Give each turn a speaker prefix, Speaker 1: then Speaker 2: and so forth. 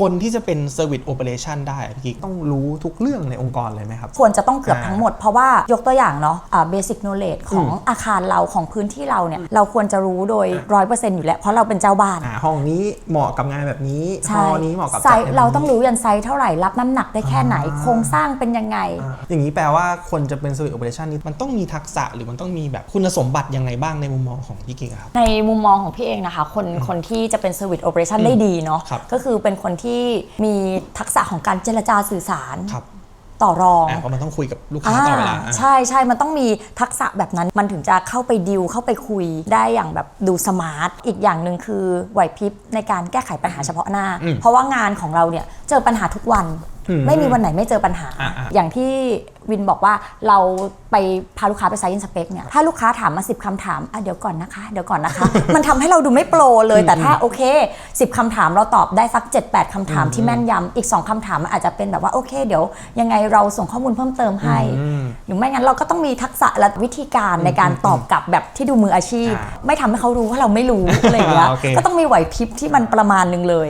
Speaker 1: คนที่จะเป็น Service Operation ได้อะพี่กิ๊กต้องรู้ทุกเรื่องในองค์กรเลยไหมครับ
Speaker 2: ควรจะต้องเกือบ
Speaker 1: อ่า
Speaker 2: ทั้งหมดเพราะว่ายกตัวอย่างเนาะเบสิ c โนเล e ของอาคารเราของพื้นที่เราเนี่ยเราควรจะรู้โดยร้อยเปอร์เซ็นต์อยู่แล้ว เพราะเราเป็นเจ้าบ้าน
Speaker 1: อ่าห้องนี้เหมาะกับงานแบบนี้ห้
Speaker 2: ใช่
Speaker 1: องนี้เหมาะกับ
Speaker 2: ไซ
Speaker 1: จัด
Speaker 2: ส์
Speaker 1: แบบนี้
Speaker 2: เราต้องรู้ยันไซส์เท่าไหร่รับน้ำหนักได้แค่ไหน
Speaker 1: อ่า
Speaker 2: โครงสร้างเป็นยังไง
Speaker 1: อ่าอย่างนี้แปลว่าคนจะเป็น Service Operation นี่มันต้องมีทักษะหรือมันต้องมีแบบคุณสมบัติยังไงบ้างในมุมมองของพี่กิ๊กอะครับ
Speaker 2: ในมุมมองของพี่เองนะคะคนคนที่จะเป็น Service Operation ได้ดีเนาะ
Speaker 1: ครับ
Speaker 2: ก็คือเป็นคนที่มีทักษะของการเจรจาสื่อสาร
Speaker 1: ครับ
Speaker 2: ต่อรอง
Speaker 1: อ่าเพราะมันต้องคุยกับลูกค้าตลอดเวลาอ่า
Speaker 2: ใช่ใช่มันต้องมีทักษะแบบนั้น มันถึงจะเข้าไปดิวเข้าไปคุยได้อย่างแบบดูสมาร์ท อีกอย่างหนึ่งคือไหวพริบในการแก้ไขปัญหาเฉพาะหน้า
Speaker 1: อืม
Speaker 2: เพราะว่างานของเราเนี่ยเจอปัญหาทุกวัน
Speaker 1: อืม
Speaker 2: ไม่มีวันไหนไม่เจอปัญหา
Speaker 1: อ่าอ่า
Speaker 2: อย่างที่วินบอกว่าเราไปพาลูกค้าไปไซน์อินสเปกเนี่ยถ้าลูกค้าถามมา 10คำถามอะเดี๋ยวก่อนนะคะ เดี๋ยวก่อนนะคะ มันทำให้เราดูไม่โปรเลย แต่ถ้าโอเค 10คำถามเราตอบได้สัก 7-8คำถามที่แม่นยำอีก 2คำถามมันอาจจะเป็นแบบว่าโอเค เดี๋ยวยังไงเราส่งข้อมูลเพิ่มเติมให้
Speaker 1: อืม
Speaker 2: หรือไม่งั้นเราก็ต้องมีทักษะและวิธีการในการตอบกลับแบบที่ดูมืออาชีพ
Speaker 1: อ่า
Speaker 2: ไม่ทำให้เขารู้ว่าเราไม่รู้อะไรอย่างเงี้ย
Speaker 1: โอเค
Speaker 2: ก็ต้องมีไหวพริบที่มันประมาณหนึงเลย